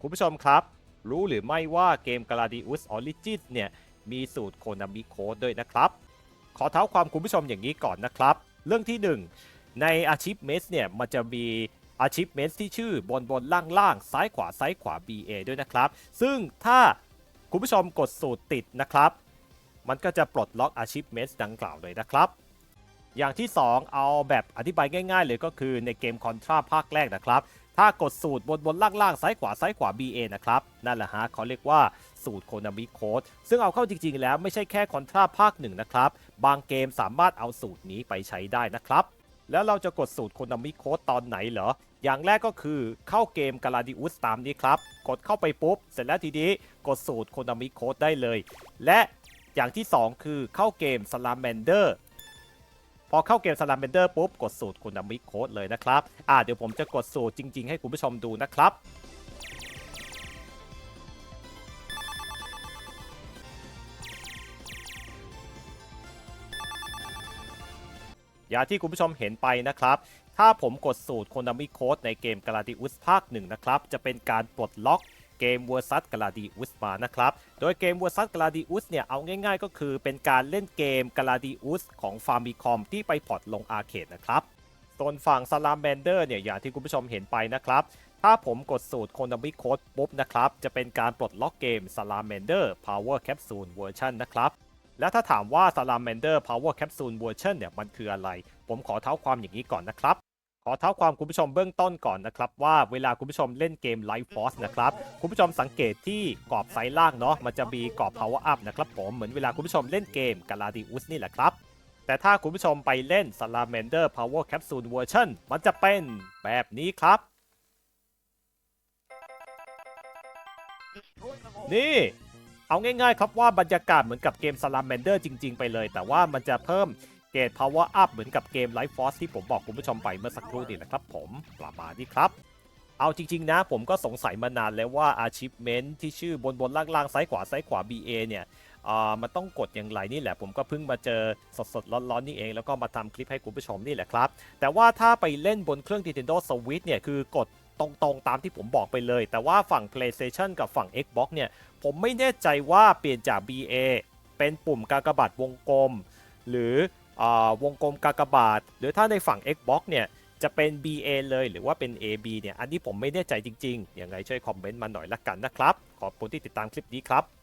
คุณผู้ชมครับ รู้หรือไม่ว่าเกม Gladius Origins เนี่ยมีสูตร Konami Code ด้วยนะครับ ขอเท้าความคุณผู้ชมอย่างนี้ก่อนนะครับ เรื่องที่ 1 ใน Achievements เนี่ยมันจะมี Achievements ที่ชื่อบนบนล่างล่างซ้ายขวาซ้ายขวา BA ด้วยนะครับ ซึ่งถ้าคุณผู้ชมกดสูตรติดนะครับ มันก็จะปลดล็อก Achievements ดังกล่าวเลยนะครับอย่างที่ 2 เอาแบบอธิบายง่าย ๆ เลยก็คือในเกม Contra ภาคแรกนะครับ ถ้ากดสูตรบนบนล่างล่างซ้ายขวาซ้ายขวา BA นะครับ นั่นแหละฮะเขาเรียกว่าสูตร Konami Code ซึ่งเอาเข้าจริงๆแล้วไม่ใช่แค่ Contra ภาคหนึ่งนะครับ บางเกมสามารถเอาสูตรนี้ไปใช้ได้นะครับ แล้วเราจะกดสูตร Konami Code ตอนไหนเหรอ อย่างแรกก็คือเข้าเกม Gladius ตามนี้ครับ กดเข้าไปปุ๊บ เสร็จแล้วทีนี้กดสูตร Konami Code ได้เลย และอย่างที่ 2 คือเข้าเกม Salamander พอเข้าเกม Salamander ปุ๊บกดสูตร Konami Code เลยนะครับอ่าเดี๋ยวผมจะกดสูตรจริง ๆ ให้คุณผู้ชมดูนะครับอย่างที่คุณผู้ชมเห็นไปนะครับ ถ้าผมกดสูตร Konami Code ในเกม Gladius ภาคหนึ่งนะครับ จะเป็นการปลดล็อก เกม Versus Gladius มานะครับ โดยเกม Versus Gladius เนี่ยเอาง่ายๆ ก็คือเป็นการเล่นเกม Gladius ของ Famicom ที่ไปพอร์ตลงอาร์เคดนะครับส่วนฝั่ง Salamander เนี่ยอย่างที่คุณผู้ชมเห็นไปนะครับ ถ้าผมกดสูตร Konami Code ปุ๊บนะครับ จะเป็นการปลดล็อกเกม Salamander Power Capsule Version นนะครับแล้วถ้าถามว่า Salamander Power Capsule Version เนี่ยมันคืออะไร ผมขอเท้าความอย่างนี้ก่อนนะครับ ขอเท้าความคุณผู้ชมเบื้องต้นก่อนนะครับ ว่าเวลาคุณผู้ชมเล่นเกม Life Force นะครับ คุณผู้ชมสังเกตที่กรอบไซด์ล่างเนาะมันจะมีกรอบ Power Up นะครับผมเหมือนเวลาคุณผู้ชมเล่นเกม Gladius นี่แหละครับ แต่ถ้าคุณผู้ชมไปเล่น Salamander Power Capsule Version มันจะเป็นแบบนี้ครับ นี่เอาง่ายๆครับว่าบรรยากาศเหมือนกับเกม Salamander จริง ๆ ไปเลย แต่ว่ามันจะเพิ่ม เกรด Power Up เหมือนกับเกม Life Force ที่ผมบอกคุณผู้ชมไปเมื่อสักครู่นี่แหละครับผมประมาณนี้ครับ เอาจริง ๆ นะ ผมก็สงสัยมานานแล้วว่า Achievement ที่ชื่อบนบนล่างล่างซ้ายขวาซ้ายขวา BA เนี่ยอ่ามันต้องกดอย่างไรนี่แหละ ผมก็เพิ่งมาเจอสดๆ ร้อนๆ นี่เอง แล้วก็มาทำคลิปให้คุณผู้ชมนี่แหละครับ แต่ว่าถ้าไปเล่นบนเครื่อง Nintendo Switch เนี่ยคือกดตรงๆ ตามที่ผมบอกไปเลย แต่ว่าฝั่ง PlayStation กับฝั่ง Xbox เนี่ย ผมไม่แน่ใจว่าเปลี่ยนจาก BA เป็นปุ่มกากบาทวงกลม หรือ วงกลมกากบาท หรือถ้าในฝั่ง Xbox เนี่ยจะเป็น BA เลยหรือว่าเป็น AB เนี่ย อันนี้ผมไม่แน่ใจจริงๆ ยังไงช่วยคอมเมนต์มาหน่อยละกันนะครับ ขอบคุณที่ติดตามคลิปนี้ครับ